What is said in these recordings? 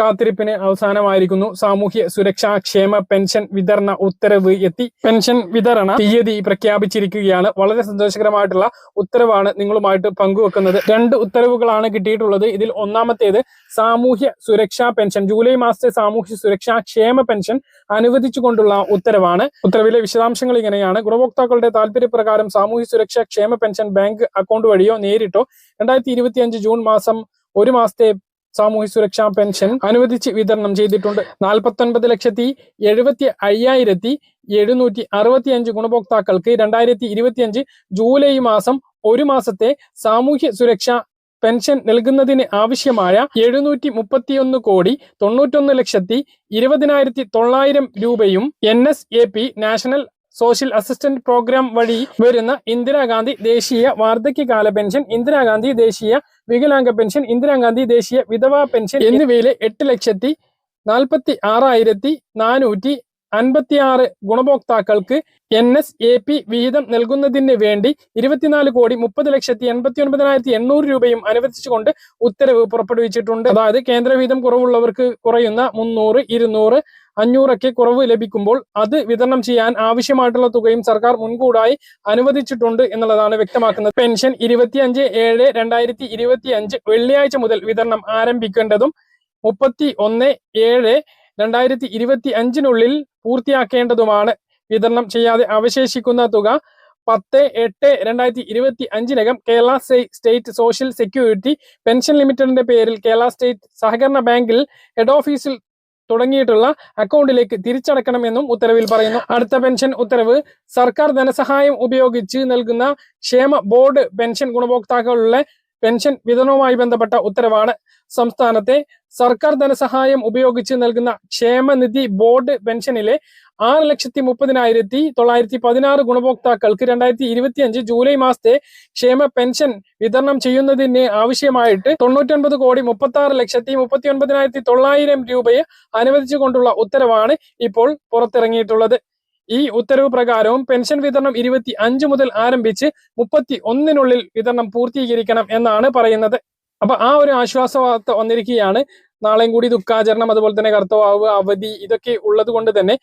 കാത്തിരിപ്പിന് അവസാനമായിരിക്കുന്നു. സാമൂഹ്യ സുരക്ഷാ ക്ഷേമ പെൻഷൻ വിതരണ ഉത്തരവ് എത്തി. പെൻഷൻ വിതരണ തീയതി പ്രഖ്യാപിച്ചിരിക്കുകയാണ്. വളരെ സന്തോഷകരമായിട്ടുള്ള ഉത്തരവാണ് നിങ്ങളുമായിട്ട് പങ്കുവെക്കുന്നത്. രണ്ട് ഉത്തരവുകളാണ് കിട്ടിയിട്ടുള്ളത്. ഇതിൽ ഒന്നാമത്തേത് സാമൂഹ്യ സുരക്ഷാ പെൻഷൻ ജൂലൈ മാസത്തെ സാമൂഹ്യ സുരക്ഷാ ക്ഷേമ പെൻഷൻ അനുവദിച്ചുകൊണ്ടുള്ള ഉത്തരവാണ്. ഉത്തരവിലെ വിശദാംശങ്ങൾ ഇങ്ങനെയാണ്. ഗുണഭോക്താക്കളുടെ താല്പര്യപ്രകാരം സാമൂഹ്യ സുരക്ഷാ ക്ഷേമ പെൻഷൻ ബാങ്ക് അക്കൗണ്ട് വഴിയോ നേരിട്ടോ? രണ്ടായിരത്തി ജൂൺ മാസം ഒരു മാസത്തെ സാമൂഹ്യ സുരക്ഷാ പെൻഷൻ അനുവദിച്ച് വിതരണം ചെയ്തിട്ടുണ്ട്. നാൽപ്പത്തൊൻപത് ലക്ഷത്തി എഴുപത്തി അയ്യായിരത്തി എഴുന്നൂറ്റി അറുപത്തി അഞ്ച് ഗുണഭോക്താക്കൾക്ക് രണ്ടായിരത്തി ഇരുപത്തിയഞ്ച് ജൂലൈ മാസം ഒരു മാസത്തെ സാമൂഹ്യ സുരക്ഷാ പെൻഷൻ നൽകുന്നതിന് ആവശ്യമായ എഴുന്നൂറ്റി മുപ്പത്തിയൊന്ന് കോടി തൊണ്ണൂറ്റൊന്ന് ലക്ഷത്തി ഇരുപതിനായിരത്തി തൊള്ളായിരം രൂപയും N S A P national social assistant programme വഴി വരുന്ന ഇന്ദിരാഗാന്ധി ദേശീയ വാർദ്ധക്യകാല പെൻഷൻ ഇന്ദിരാഗാന്ധി ദേശീയ വികലാംഗ പെൻഷൻ ഇന്ദിരാഗാന്ധി ദേശീയ വിധവാ പെൻഷൻ എന്നിവയിലെ എട്ട് ലക്ഷത്തി നാൽപ്പത്തി ആറായിരത്തി നാനൂറ്റി അൻപത്തിയാറ് ഗുണഭോക്താക്കൾക്ക് എൻ എസ് എ പി വിഹിതം നൽകുന്നതിന് വേണ്ടി ഇരുപത്തിനാല് കോടി മുപ്പത് ലക്ഷത്തി എൺപത്തി ഒൻപതിനായിരത്തി എണ്ണൂറ് രൂപയും അനുവദിച്ചുകൊണ്ട് ഉത്തരവ് പുറപ്പെടുവിച്ചിട്ടുണ്ട്. അതായത് കേന്ദ്രവിഹിതം കുറവുള്ളവർക്ക് കുറയുന്ന മുന്നൂറ് ഇരുന്നൂറ് അഞ്ഞൂറൊക്കെ കുറവ് ലഭിക്കുമ്പോൾ അത് വിതരണം ചെയ്യാൻ ആവശ്യമായിട്ടുള്ള തുകയും സർക്കാർ മുൻകൂടായി അനുവദിച്ചിട്ടുണ്ട് എന്നുള്ളതാണ് വ്യക്തമാക്കുന്നത്. പെൻഷൻ ഇരുപത്തിയഞ്ച് ഏഴ് രണ്ടായിരത്തി ഇരുപത്തി അഞ്ച് വെള്ളിയാഴ്ച മുതൽ വിതരണം ആരംഭിക്കേണ്ടതും മുപ്പത്തി ഒന്ന് ഏഴ് രണ്ടായിരത്തി ഇരുപത്തി അഞ്ചിനുള്ളിൽ പൂർത്തിയാക്കേണ്ടതുമാണ്. വിതരണം ചെയ്യാതെ അവശേഷിക്കുന്ന തുക പത്ത് എട്ട് രണ്ടായിരത്തി ഇരുപത്തി അഞ്ചിനകം Kerala state social security pension ലിമിറ്റഡിന്റെ പേരിൽ കേരള സ്റ്റേറ്റ് സഹകരണ ബാങ്കിൽ ഹെഡ് ഓഫീസിൽ തുടങ്ങിയിട്ടുള്ള അക്കൗണ്ടിലേക്ക് തിരിച്ചടക്കണമെന്നും ഉത്തരവിൽ പറയുന്നു. അടുത്ത പെൻഷൻ ഉത്തരവ് സർക്കാർ ധനസഹായം ഉപയോഗിച്ച് നൽകുന്ന ക്ഷേമ ബോർഡ് പെൻഷൻ ഗുണഭോക്താക്കളുടെ പെൻഷൻ വിതരണവുമായി ബന്ധപ്പെട്ട ഉത്തരവാണ്. സംസ്ഥാനത്തെ സർക്കാർ ധനസഹായം ഉപയോഗിച്ച് നൽകുന്ന ക്ഷേമനിധി ബോർഡ് പെൻഷനിലെ ആറ് ലക്ഷത്തി മുപ്പതിനായിരത്തി തൊള്ളായിരത്തി പതിനാറ് ഗുണഭോക്താക്കൾക്ക് രണ്ടായിരത്തി ഇരുപത്തി അഞ്ച് ജൂലൈ മാസത്തെ ക്ഷേമ പെൻഷൻ വിതരണം ചെയ്യുന്നതിന് ആവശ്യമായിട്ട് തൊണ്ണൂറ്റൊൻപത് കോടി മുപ്പത്തി ആറ് ലക്ഷത്തി മുപ്പത്തി ഒൻപതിനായിരത്തി തൊള്ളായിരം രൂപയെ അനുവദിച്ചുകൊണ്ടുള്ള ഉത്തരവാണ് ഇപ്പോൾ പുറത്തിറങ്ങിയിട്ടുള്ളത്. ഈ ഉത്തരവ് പ്രകാരവും പെൻഷൻ വിതരണം ഇരുപത്തി അഞ്ച് മുതൽ ആരംഭിച്ച് മുപ്പത്തി ഒന്നിനുള്ളിൽ വിതരണം പൂർത്തീകരിക്കണം എന്നാണ് പറയുന്നത്. അപ്പൊ ആ ഒരു ആശ്വാസവാർത്ത വന്നിരിക്കുകയാണ്. നാളെയും കൂടി ദുഃഖാചരണം അതുപോലെ തന്നെ കർത്തവാവ് അവധി ഇതൊക്കെ ഉള്ളത് കൊണ്ട് തന്നെ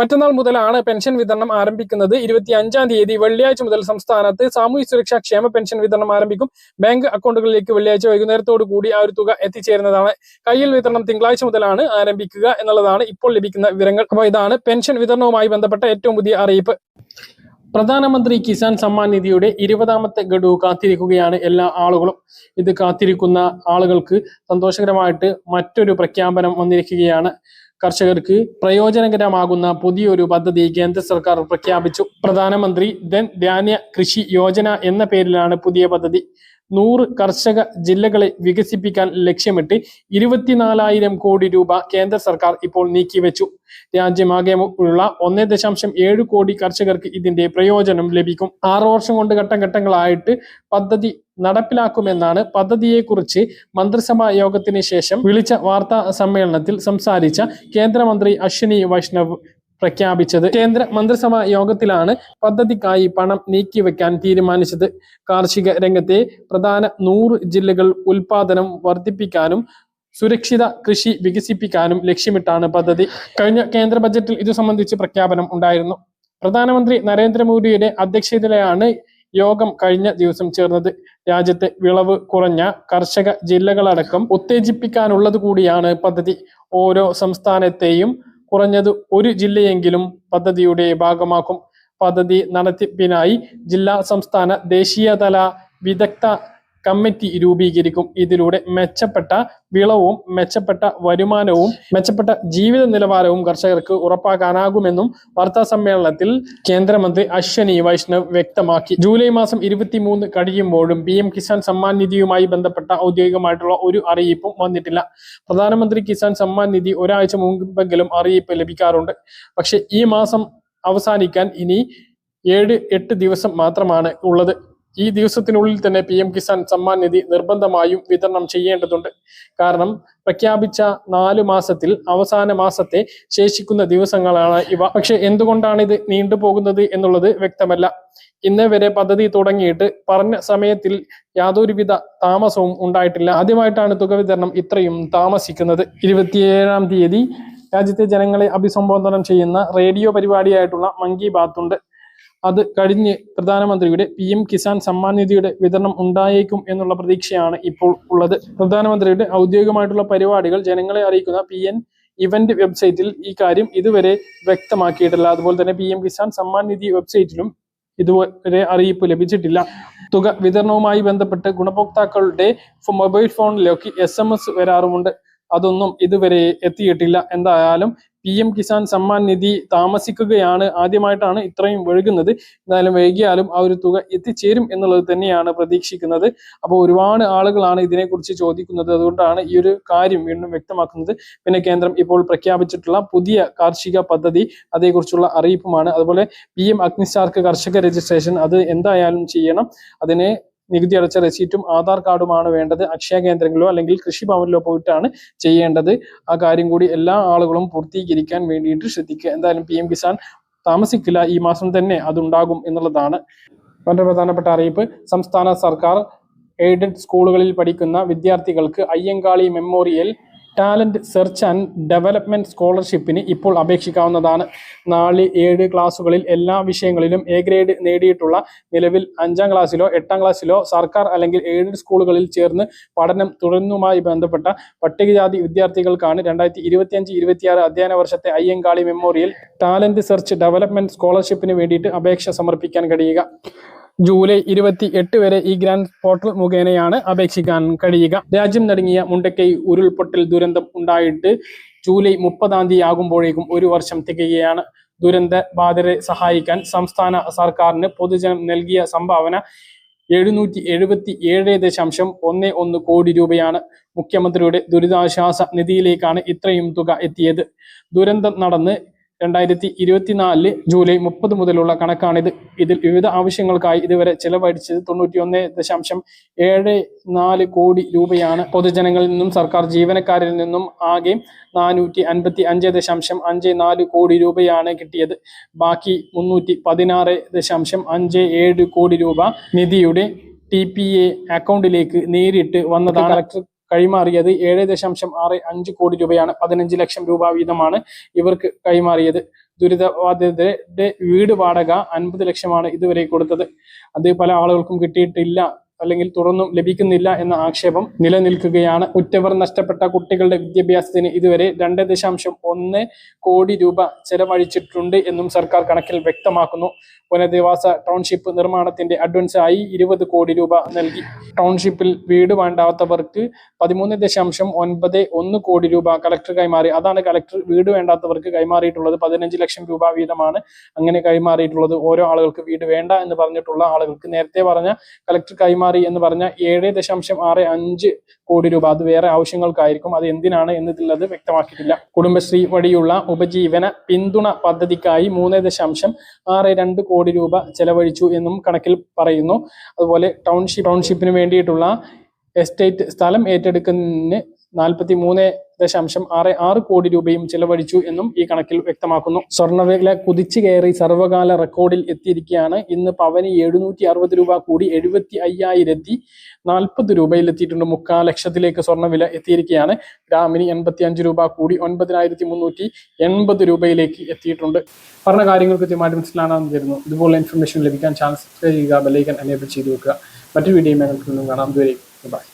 മറ്റന്നാൾ മുതലാണ് പെൻഷൻ വിതരണം ആരംഭിക്കുന്നത്. ഇരുപത്തി അഞ്ചാം തീയതി വെള്ളിയാഴ്ച മുതൽ സംസ്ഥാനത്ത് സാമൂഹ്യ സുരക്ഷാ ക്ഷേമ പെൻഷൻ വിതരണം ആരംഭിക്കും. ബാങ്ക് അക്കൗണ്ടുകളിലേക്ക് വെള്ളിയാഴ്ച വൈകുന്നേരത്തോടു കൂടി ആ ഒരു തുക എത്തിച്ചേരുന്നതാണ്. കയ്യിൽ വിതരണം തിങ്കളാഴ്ച മുതലാണ് ആരംഭിക്കുക എന്നുള്ളതാണ് ഇപ്പോൾ ലഭിക്കുന്ന വിവരങ്ങൾ. അപ്പോൾ ഇതാണ് പെൻഷൻ വിതരണവുമായി ബന്ധപ്പെട്ട ഏറ്റവും പുതിയ അറിയിപ്പ്. പ്രധാനമന്ത്രി കിസാൻ സമ്മാൻ നിധിയുടെ ഇരുപതാമത്തെ ഗഡു കാത്തിരിക്കുകയാണ് എല്ലാ ആളുകളും. ഇത് കാത്തിരിക്കുന്ന ആളുകൾക്ക് സന്തോഷകരമായിട്ട് മറ്റൊരു പ്രഖ്യാപനം വന്നിരിക്കുകയാണ്. കർഷകർക്ക് പ്രയോജനകരമാകുന്ന പുതിയൊരു പദ്ധതി കേന്ദ്ര സർക്കാർ പ്രഖ്യാപിച്ചു. പ്രധാനമന്ത്രി ധൻ ധാന്യ കൃഷി യോജന എന്ന പേരിലാണ് പുതിയ പദ്ധതി. നൂറ് കർഷക ജില്ലകളെ വികസിപ്പിക്കാൻ ലക്ഷ്യമിട്ട് ഇരുപത്തിനാലായിരം കോടി രൂപ കേന്ദ്ര സർക്കാർ ഇപ്പോൾ നീക്കിവെച്ചു. രാജ്യമാകെ ഉള്ള ഒന്നേ ദശാംശം ഏഴ് കോടി കർഷകർക്ക് ഇതിന്റെ പ്രയോജനം ലഭിക്കും. ആറു വർഷം കൊണ്ട് ഘട്ടം ഘട്ടങ്ങളായിട്ട് പദ്ധതി നടപ്പിലാക്കുമെന്നാണ് പദ്ധതിയെക്കുറിച്ച് മന്ത്രിസഭാ യോഗത്തിന് ശേഷം വിളിച്ച വാർത്താ സമ്മേളനത്തിൽ സംസാരിച്ച കേന്ദ്രമന്ത്രി അശ്വിനി വൈഷ്ണവ് പ്രഖ്യാപിച്ചത്. കേന്ദ്ര മന്ത്രിസഭാ യോഗത്തിലാണ് പദ്ധതിക്കായി പണം നീക്കിവെക്കാൻ തീരുമാനിച്ചത്. കാർഷിക രംഗത്തെ പ്രധാന നൂറ് ജില്ലകൾ ഉൽപാദനം വർദ്ധിപ്പിക്കാനും സുരക്ഷിത കൃഷി വികസിപ്പിക്കാനും ലക്ഷ്യമിട്ടാണ് പദ്ധതി. കഴിഞ്ഞ കേന്ദ്ര ബജറ്റിൽ ഇതു സംബന്ധിച്ച് പ്രഖ്യാപനം ഉണ്ടായിരുന്നു. പ്രധാനമന്ത്രി നരേന്ദ്രമോദിയുടെ അധ്യക്ഷതയിലാണ് യോഗം കഴിഞ്ഞ ദിവസം ചേർന്നത്. രാജ്യത്തെ വിളവ് കുറഞ്ഞ കർഷക ജില്ലകളടക്കം ഉത്തേജിപ്പിക്കാനുള്ളത് കൂടിയാണ് പദ്ധതി. ഓരോ സംസ്ഥാനത്തെയും കുറഞ്ഞത് ഒരു ജില്ലയെങ്കിലും പദ്ധതിയുടെ ഭാഗമാക്കും. പദ്ധതി നടത്തിപ്പിനായി ജില്ലാ സംസ്ഥാന ദേശീയതല വിദഗ്ധ കമ്മിറ്റി രൂപീകരിക്കും. ഇതിലൂടെ മെച്ചപ്പെട്ട വിളവും മെച്ചപ്പെട്ട വരുമാനവും മെച്ചപ്പെട്ട ജീവിത നിലവാരവും കർഷകർക്ക് ഉറപ്പാക്കാനാകുമെന്നും വാർത്താ സമ്മേളനത്തിൽ കേന്ദ്രമന്ത്രി അശ്വനി വൈഷ്ണവ് വ്യക്തമാക്കി. ജൂലൈ മാസം ഇരുപത്തിമൂന്ന് കഴിയുമ്പോഴും പി എം കിസാൻ സമ്മാൻ നിധിയുമായി ബന്ധപ്പെട്ട ഔദ്യോഗികമായിട്ടുള്ള ഒരു അറിയിപ്പും വന്നിട്ടില്ല. പ്രധാനമന്ത്രി കിസാൻ സമ്മാൻ നിധി ഒരാഴ്ച മുമ്പെങ്കിലും അറിയിപ്പ് ലഭിക്കാറുണ്ട്. പക്ഷെ ഈ മാസം അവസാനിക്കാൻ ഇനി ഏഴ് എട്ട് ദിവസം മാത്രമാണ് ഉള്ളത്. ഈ ദിവസത്തിനുള്ളിൽ തന്നെ പി എം കിസാൻ സമ്മാൻ നിധി നിർബന്ധമായും വിതരണം ചെയ്യേണ്ടതുണ്ട്. കാരണം പ്രഖ്യാപിച്ച നാലു മാസത്തിൽ അവസാന മാസത്തെ ശേഷിക്കുന്ന ദിവസങ്ങളാണ് ഇവ. പക്ഷെ എന്തുകൊണ്ടാണ് ഇത് നീണ്ടുപോകുന്നത് എന്നുള്ളത് വ്യക്തമല്ല. ഇന്ന് വരെ പദ്ധതി തുടങ്ങിയിട്ട് പറഞ്ഞ സമയത്തിൽ യാതൊരുവിധ താമസവും ഉണ്ടായിട്ടില്ല. ആദ്യമായിട്ടാണ് തുക വിതരണം ഇത്രയും താമസിക്കുന്നത്. ഇരുപത്തിയേഴാം തീയതി രാജ്യത്തെ ജനങ്ങളെ അഭിസംബോധന ചെയ്യുന്ന റേഡിയോ പരിപാടിയായിട്ടുള്ള മൻ കി ഉണ്ട്. അത് കഴിഞ്ഞ് പ്രധാനമന്ത്രിയുടെ പി എം കിസാൻ സമ്മാൻ നിധിയുടെ വിതരണം ഉണ്ടായേക്കും എന്നുള്ള പ്രതീക്ഷയാണ് ഇപ്പോൾ ഉള്ളത്. പ്രധാനമന്ത്രിയുടെ ഔദ്യോഗികമായിട്ടുള്ള പരിപാടികൾ ജനങ്ങളെ അറിയിക്കുന്ന പി എൻ ഇവന്റ് വെബ്സൈറ്റിൽ ഈ കാര്യം ഇതുവരെ വ്യക്തമാക്കിയിട്ടില്ല. അതുപോലെ തന്നെ പി എം കിസാൻ സമ്മാൻ നിധി വെബ്സൈറ്റിലും ഇതുവരെ അറിയിപ്പ് ലഭിച്ചിട്ടില്ല. തുക വിതരണവുമായി ബന്ധപ്പെട്ട് ഗുണഭോക്താക്കളുടെ മൊബൈൽ ഫോണിലേക്ക് എസ് എം എസ് വരാറുമുണ്ട്. അതൊന്നും ഇതുവരെ എത്തിയിട്ടില്ല. എന്തായാലും പി എം കിസാൻ സമ്മാൻ നിധി താമസിക്കുകയാണ് ആദ്യമായിട്ടാണ് ഇത്രയും വഴുകുന്നത്. എന്തായാലും വൈകിയാലും ആ ഒരു തുക എത്തിച്ചേരും എന്നുള്ളത് തന്നെയാണ് പ്രതീക്ഷിക്കുന്നത്. അപ്പോൾ ഒരുപാട് ആളുകളാണ് ഇതിനെക്കുറിച്ച് ചോദിക്കുന്നത്. അതുകൊണ്ടാണ് ഈ ഒരു കാര്യം വീണ്ടും വ്യക്തമാക്കുന്നത്. പിന്നെ കേന്ദ്രം ഇപ്പോൾ പ്രഖ്യാപിച്ചിട്ടുള്ള പുതിയ കാർഷിക പദ്ധതി അതേക്കുറിച്ചുള്ള അറിയിപ്പുമാണ്. അതുപോലെ പി എം അഗ്നിസ്റ്റാർക്ക് കർഷക രജിസ്ട്രേഷൻ അത് എന്തായാലും ചെയ്യണം. അതിന് നികുതി അടച്ച റെസീറ്റും ആധാർ കാർഡുമാണ് വേണ്ടത്. അക്ഷയ കേന്ദ്രങ്ങളിലോ അല്ലെങ്കിൽ കൃഷിഭവനിലോ പോയിട്ടാണ് ചെയ്യേണ്ടത്. ആ കാര്യം കൂടി എല്ലാ ആളുകളും പൂർത്തീകരിക്കാൻ വേണ്ടിയിട്ട് ശ്രദ്ധിക്കുക. എന്തായാലും പി കിസാൻ താമസിക്കില്ല. ഈ മാസം തന്നെ അതുണ്ടാകും എന്നുള്ളതാണ് വളരെ പ്രധാനപ്പെട്ട അറിയിപ്പ്. സംസ്ഥാന സർക്കാർ എയ്ഡഡ് സ്കൂളുകളിൽ പഠിക്കുന്ന വിദ്യാർത്ഥികൾക്ക് Ayyankali memorial talent search and development സ്കോളർഷിപ്പിന് ഇപ്പോൾ അപേക്ഷിക്കാവുന്നതാണ്. നാല് ഏഴ് ക്ലാസ്സുകളിൽ എല്ലാ വിഷയങ്ങളിലും എ ഗ്രേഡ് നേടിയിട്ടുള്ള നിലവിൽ അഞ്ചാം ക്ലാസ്സിലോ എട്ടാം ക്ലാസ്സിലോ സർക്കാർ അല്ലെങ്കിൽ എയ്ഡഡ് സ്കൂളുകളിൽ ചേർന്ന് പഠനം തുടരുന്നതുമായി ബന്ധപ്പെട്ട പട്ടികജാതി വിദ്യാർത്ഥികൾക്കാണ് രണ്ടായിരത്തി ഇരുപത്തിയഞ്ച് ഇരുപത്തിയാറ് അധ്യയന വർഷത്തെ Ayyankali memorial talent search development സ്കോളർഷിപ്പിന് വേണ്ടിയിട്ട് അപേക്ഷ സമർപ്പിക്കാൻ കഴിയുക. ജൂലൈ ഇരുപത്തി എട്ട് വരെ ഈ ഗ്രാൻഡ് പോർട്ടൽ മുഖേനയാണ് അപേക്ഷിക്കാൻ കഴിയുക. രാജ്യം നടുങ്ങിയ മുണ്ടക്കൈ ഉരുൾപൊട്ടൽ ദുരന്തം ഉണ്ടായിട്ട് ജൂലൈ മുപ്പതാം തീയതി ആകുമ്പോഴേക്കും ഒരു വർഷം തികയുകയാണ്. ദുരന്ത ബാധിതരെ സഹായിക്കാൻ സംസ്ഥാന സർക്കാരിന് പൊതുജനം നൽകിയ സംഭാവന എഴുന്നൂറ്റി എഴുപത്തി ഏഴ് ദശാംശം ഒന്ന് ഒന്ന് കോടി രൂപയാണ്. മുഖ്യമന്ത്രിയുടെ ദുരിതാശ്വാസ നിധിയിലേക്കാണ് ഇത്രയും തുക എത്തിയത്. ദുരന്തം നടന്ന് രണ്ടായിരത്തി ഇരുപത്തിനാലിൽ ജൂലൈ മുപ്പത് മുതലുള്ള കണക്കാണിത്. ഇതിൽ വിവിധ ആവശ്യങ്ങൾക്കായി ഇതുവരെ ചെലവഴിച്ചത് തൊണ്ണൂറ്റി ഒന്ന് ദശാംശം ഏഴ് നാല് കോടി രൂപയാണ്. പൊതുജനങ്ങളിൽ നിന്നും സർക്കാർ ജീവനക്കാരിൽ നിന്നും ആകെ നാനൂറ്റി അൻപത്തി അഞ്ച് ദശാംശം അഞ്ച് നാല് കോടി രൂപയാണ് കിട്ടിയത്. ബാക്കി മുന്നൂറ്റി പതിനാറ് ദശാംശം അഞ്ച് ഏഴ് കോടി രൂപ നിധിയുടെ ടി പി എ അക്കൗണ്ടിലേക്ക് നേരിട്ട് വന്നതാണ്. കൈമാറിയത് ഏഴ് ദശാംശം ആറ് അഞ്ച് കോടി രൂപയാണ്. പതിനഞ്ച് ലക്ഷം രൂപ വീതമാണ് ഇവർക്ക് കൈമാറിയത്. ദുരിതബാധിതരുടെ വീട് വാടക അൻപത് ലക്ഷമാണ് ഇതുവരെ കൊടുത്തത്. അത് പല ആളുകൾക്കും കിട്ടിയിട്ടില്ല. അല്ലെങ്കിൽ തുടർന്നും ലഭിക്കുന്നില്ല എന്ന ആക്ഷേപം നിലനിൽക്കുകയാണ്. ഉറ്റവർ നഷ്ടപ്പെട്ട കുട്ടികളുടെ വിദ്യാഭ്യാസത്തിന് ഇതുവരെ രണ്ട് ദശാംശം ഒന്ന് കോടി രൂപ ചെലവഴിച്ചിട്ടുണ്ട് എന്നും സർക്കാർ കണക്കിൽ വ്യക്തമാക്കുന്നു. പുനരധിവാസ ടൗൺഷിപ്പ് നിർമ്മാണത്തിന്റെ അഡ്വാൻസ് ആയി ഇരുപത് കോടി രൂപ നൽകി. ടൗൺഷിപ്പിൽ വീട് വേണ്ടാത്തവർക്ക് പതിമൂന്ന് ദശാംശം ഒൻപത് ഒന്ന് കോടി രൂപ കലക്ടർ കൈമാറി. അതാണ് കലക്ടർ വീട് വേണ്ടാത്തവർക്ക് കൈമാറിയിട്ടുള്ളത്. പതിനഞ്ച് ലക്ഷം രൂപ വീതമാണ് അങ്ങനെ കൈമാറിയിട്ടുള്ളത്. ഓരോ ആളുകൾക്ക് വീട് വേണ്ട എന്ന് പറഞ്ഞിട്ടുള്ള ആളുകൾക്ക് നേരത്തെ പറഞ്ഞ കലക്ടർ കൈമാറി എന്ന് പറഞ്ഞ ഏഴ് ദശാംശം ആറ് അഞ്ച് കോടി രൂപ. അത് വേറെ ആവശ്യങ്ങൾക്കായിരിക്കും. അത് എന്തിനാണ് എന്നതിലത് വ്യക്തമാക്കിയിട്ടില്ല. കുടുംബശ്രീ വഴിയുള്ള ഉപജീവന പിന്തുണ പദ്ധതിക്കായി മൂന്ന് ദശാംശം ആറ് രണ്ട് കോടി രൂപ ചെലവഴിച്ചു എന്നും കണക്കിൽ പറയുന്നു. അതുപോലെ ടൗൺഷിപ്പ് ടൗൺഷിപ്പിന് വേണ്ടിയിട്ടുള്ള എസ്റ്റേറ്റ് സ്ഥലം ഏറ്റെടുക്കുന്നതിന് നാൽപ്പത്തി മൂന്ന് ദശാംശം ആറ് ആറ് കോടി രൂപയും ചെലവഴിച്ചു എന്നും ഈ കണക്കിൽ വ്യക്തമാക്കുന്നു. സ്വർണവില കുതിച്ചു കയറി സർവകാല റെക്കോർഡിൽ എത്തിയിരിക്കുകയാണ്. ഇന്ന് പവന് എഴുന്നൂറ്റി അറുപത് രൂപ കൂടി എഴുപത്തി അയ്യായിരത്തി നാൽപ്പത് രൂപയിൽ എത്തിയിട്ടുണ്ട് മുക്കാൽ ലക്ഷത്തിലേക്ക് സ്വർണവില എത്തിയിരിക്കുകയാണ്. ഗ്രാമിന് എൺപത്തി അഞ്ച് രൂപ കൂടി ഒൻപതിനായിരത്തി മുന്നൂറ്റി എൺപത് രൂപയിലേക്ക് എത്തിയിട്ടുണ്ട്. പറഞ്ഞ കാര്യങ്ങൾ കൃത്യമായിട്ട് മനസ്സിലാണെന്ന് തരുന്നു ഇതുപോലെ ഇൻഫർമേഷൻ ലഭിക്കാൻ ചാനൽ സബ്സ്ക്രൈബ് ചെയ്യുക ബെല്ലൈക്കൻ എനേബിൾ ചെയ്തു വെക്കുക. മറ്റൊരു വീഡിയോ ഞങ്ങൾക്ക് കാണാം. ഇതുവരെ ബൈ